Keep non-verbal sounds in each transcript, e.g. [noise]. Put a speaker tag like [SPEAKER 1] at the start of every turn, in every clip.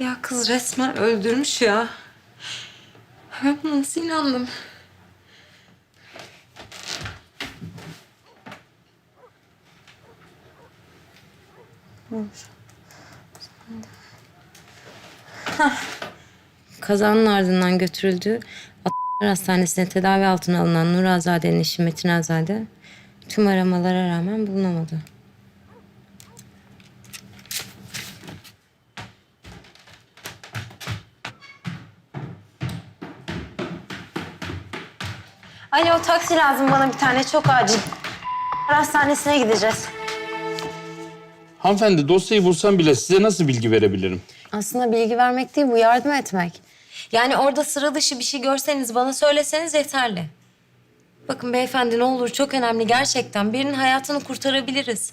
[SPEAKER 1] Ya kız resmen öldürmüş ya. Ben buna nasıl inandım? Kazanın ardından götürüldü. Atlar Hastanesi'ne tedavi altına alınan Nur Azade'nin eşi Metin Azade tüm aramalara rağmen bulunamadı. Alo taksi lazım bana bir tane çok acil. Hastanesi'ne gideceğiz.
[SPEAKER 2] Hanımefendi dosyayı bulsam bile size nasıl bilgi verebilirim?
[SPEAKER 1] Aslında bilgi vermek değil bu yardım etmek. Yani orada sıra dışı bir şey görseniz bana söyleseniz yeterli. Bakın beyefendi ne olur çok önemli gerçekten. Birinin hayatını kurtarabiliriz.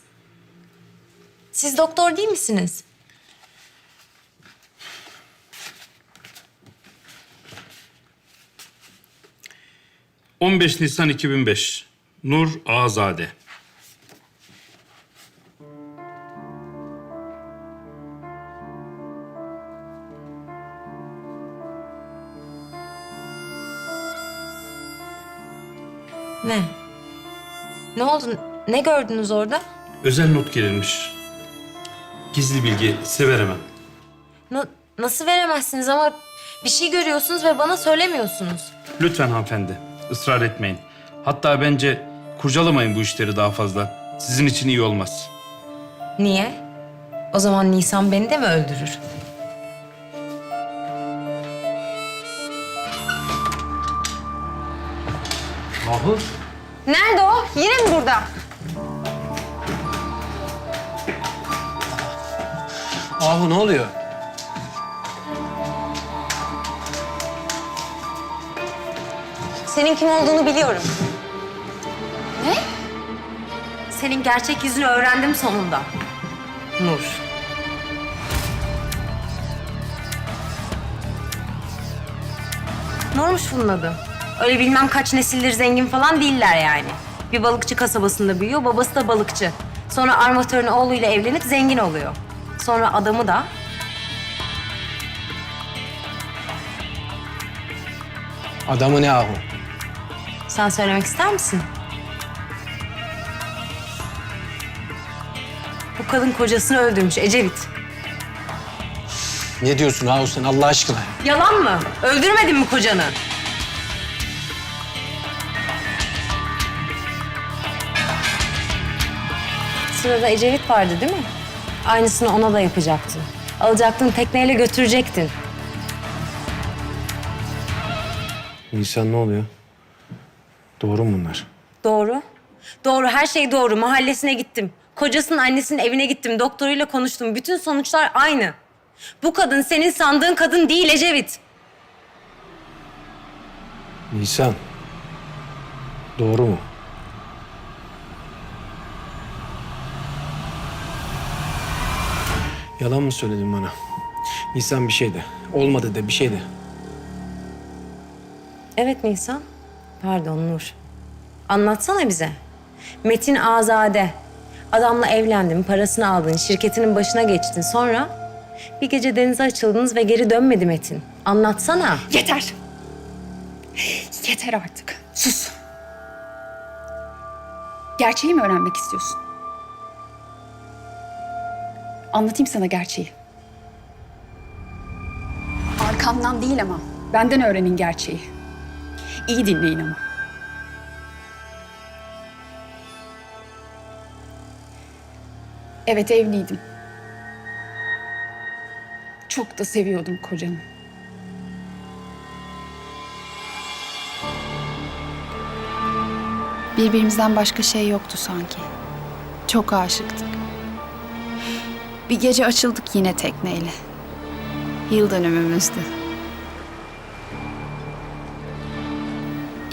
[SPEAKER 1] Siz doktor değil misiniz?
[SPEAKER 2] — 15 Nisan 2005. Nur Azade.
[SPEAKER 1] Ne? Ne oldu? Ne gördünüz orada?
[SPEAKER 2] Özel not girilmiş. Gizli bilgi size veremem.
[SPEAKER 1] Na- nasıl veremezsiniz ama bir şey görüyorsunuz ve bana söylemiyorsunuz.
[SPEAKER 2] Lütfen hanımefendi ısrar etmeyin. Hatta bence kurcalamayın bu işleri daha fazla. Sizin için iyi olmaz.
[SPEAKER 1] Niye? O zaman Nisan beni de mi öldürür?
[SPEAKER 2] Ahu?
[SPEAKER 1] Nerede o? Yine mi burada?
[SPEAKER 3] Ahu ne oluyor?
[SPEAKER 1] Senin kim olduğunu biliyorum. Ne? Senin gerçek yüzünü öğrendim sonunda. Nur. Nurmuş bunun adı. Öyle bilmem kaç nesildir zengin falan değiller yani. Bir balıkçı kasabasında büyüyor, babası da balıkçı. Sonra armatörün oğluyla evlenip zengin oluyor. Sonra adamı da
[SPEAKER 3] Adamı ne Ahu?
[SPEAKER 1] Sen söylemek ister misin? Bu kadın kocasını öldürmüş Ecevit.
[SPEAKER 3] Ne diyorsun Ahu sen Allah aşkına?
[SPEAKER 1] Yalan mı? Öldürmedin mi kocanı? Sırada Ecevit vardı değil mi? Aynısını ona da yapacaktın. Alacaktın tekneyle götürecektin.
[SPEAKER 3] Nisan ne oluyor? Doğru mu bunlar?
[SPEAKER 1] Doğru. Doğru, her şey doğru. Mahallesine gittim. Kocasının annesinin evine gittim. Doktoruyla konuştum. Bütün sonuçlar aynı. Bu kadın senin sandığın kadın değil Ecevit.
[SPEAKER 3] Nisan. Doğru mu? Yalan mı söyledin bana? Nisan bir şey de. Olmadı de bir şey de.
[SPEAKER 1] Evet Nisan. Pardon Nur. Anlatsana bize. Metin Azade. Adamla evlendin, parasını aldın, şirketinin başına geçtin. Sonra bir gece denize açıldınız ve geri dönmedi Metin. Anlatsana.
[SPEAKER 4] Yeter. Yeter artık. Sus. Gerçeği mi öğrenmek istiyorsun? Anlatayım sana gerçeği. Arkamdan değil ama benden öğrenin gerçeği. İyi dinleyin ama. Evet evliydim. Çok da seviyordum kocamı.
[SPEAKER 5] Birbirimizden başka şey yoktu sanki. Çok aşıktık. Bir gece açıldık yine tekneyle. Yıl dönümümüzdü.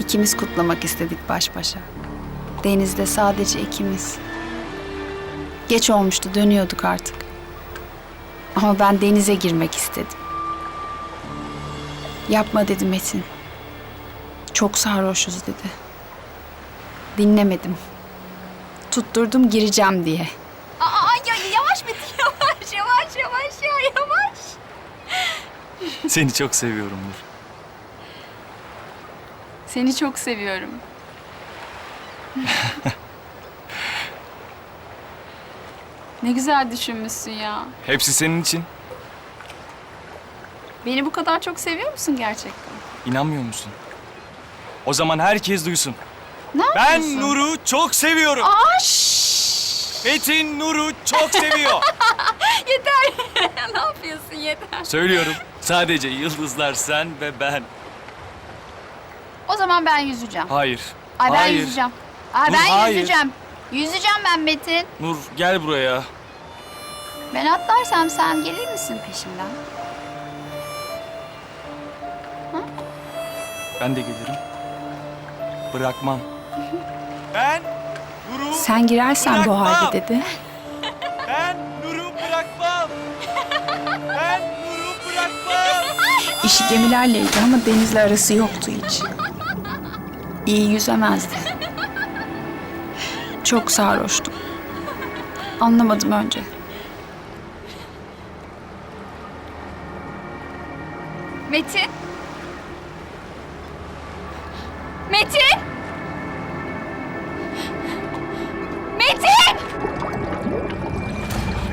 [SPEAKER 5] İkimiz kutlamak istedik baş başa. Denizde sadece ikimiz. Geç olmuştu, dönüyorduk artık. Ama ben denize girmek istedim. Yapma dedi Metin. Çok sarhoşuz dedi. Dinlemedim. Tutturdum gireceğim diye.
[SPEAKER 4] Aa ya, yavaş Metin yavaş yavaş yavaş ya yavaş.
[SPEAKER 6] Seni çok seviyorum Nur.
[SPEAKER 5] Seni çok seviyorum. [laughs] ne güzel düşünmüşsün ya.
[SPEAKER 6] Hepsi senin için.
[SPEAKER 5] Beni bu kadar çok seviyor musun gerçekten?
[SPEAKER 6] İnanmıyor musun? O zaman herkes duysun.
[SPEAKER 5] Ne
[SPEAKER 6] Ben
[SPEAKER 5] yapıyorsun?
[SPEAKER 6] Nur'u çok seviyorum.
[SPEAKER 5] Aa, şşş!
[SPEAKER 6] Metin Nur'u çok seviyor. [laughs] [laughs]
[SPEAKER 5] ne yapıyorsun yeter.
[SPEAKER 6] Söylüyorum. Sadece yıldızlar sen ve ben.
[SPEAKER 5] O zaman ben yüzeceğim.
[SPEAKER 6] Hayır.
[SPEAKER 5] Ay ben
[SPEAKER 6] hayır.
[SPEAKER 5] yüzeceğim. Ay
[SPEAKER 6] Dur,
[SPEAKER 5] ben
[SPEAKER 6] hayır.
[SPEAKER 5] yüzeceğim. Yüzeceğim ben Metin.
[SPEAKER 6] Nur gel buraya.
[SPEAKER 5] Ben atlarsam sen gelir misin peşimden?
[SPEAKER 6] Ben de gelirim. Bırakmam. Ben Nur'u
[SPEAKER 5] Sen girersen bu halde dedi.
[SPEAKER 6] ben Nur'u bırakmam. Ben Nur'u bırakmam.
[SPEAKER 5] İşi gemilerleydi ama denizle arası yoktu hiç. İyi yüzemezdi. Çok sarhoştum. Anlamadım önce. Metin? Metin? Metin!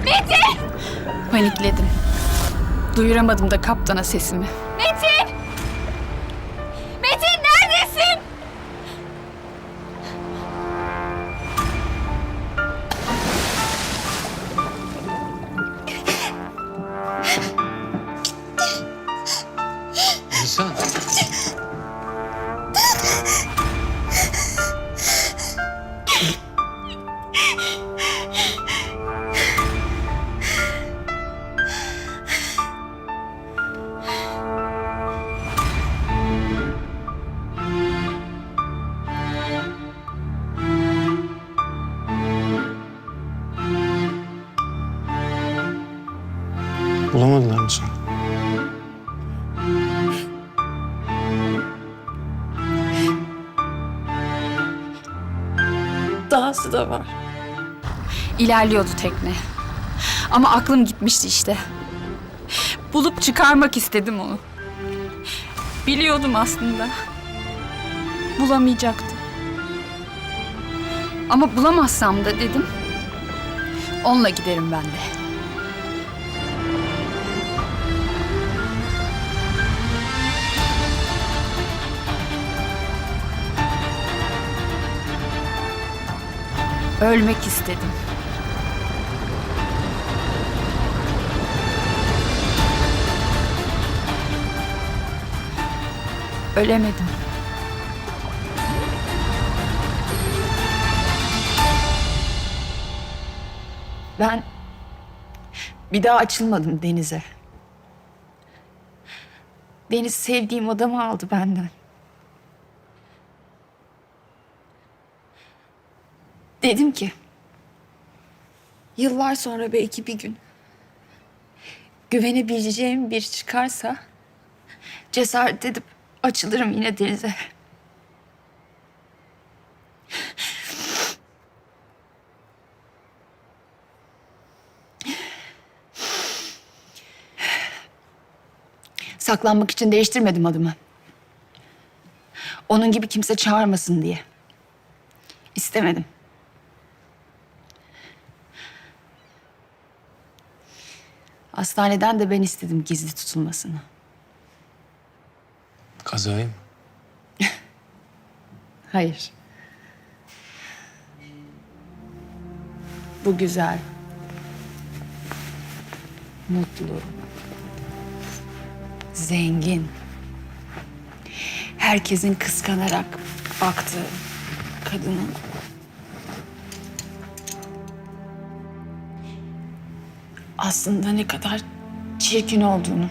[SPEAKER 5] Metin! Panikledim. Duyuramadım da kaptana sesimi.
[SPEAKER 3] Nisan. Bulamadılar mı seni?
[SPEAKER 5] Da var. İlerliyordu tekne. Ama aklım gitmişti işte. Bulup çıkarmak istedim onu. Biliyordum aslında. Bulamayacaktım. Ama bulamazsam da dedim. Onunla giderim ben de. Ölmek istedim. Ölemedim.
[SPEAKER 7] Ben bir daha açılmadım denize. Deniz sevdiğim adamı aldı benden. Dedim ki yıllar sonra belki bir gün güvenebileceğim biri çıkarsa cesaret edip açılırım yine denize. Saklanmak için değiştirmedim adımı. Onun gibi kimse çağırmasın diye. İstemedim. Hastaneden de ben istedim gizli tutulmasını.
[SPEAKER 3] Kazayı mı? [laughs]
[SPEAKER 7] Hayır. Bu güzel. Mutlu. Zengin. Herkesin kıskanarak baktığı kadının aslında ne kadar çirkin olduğunu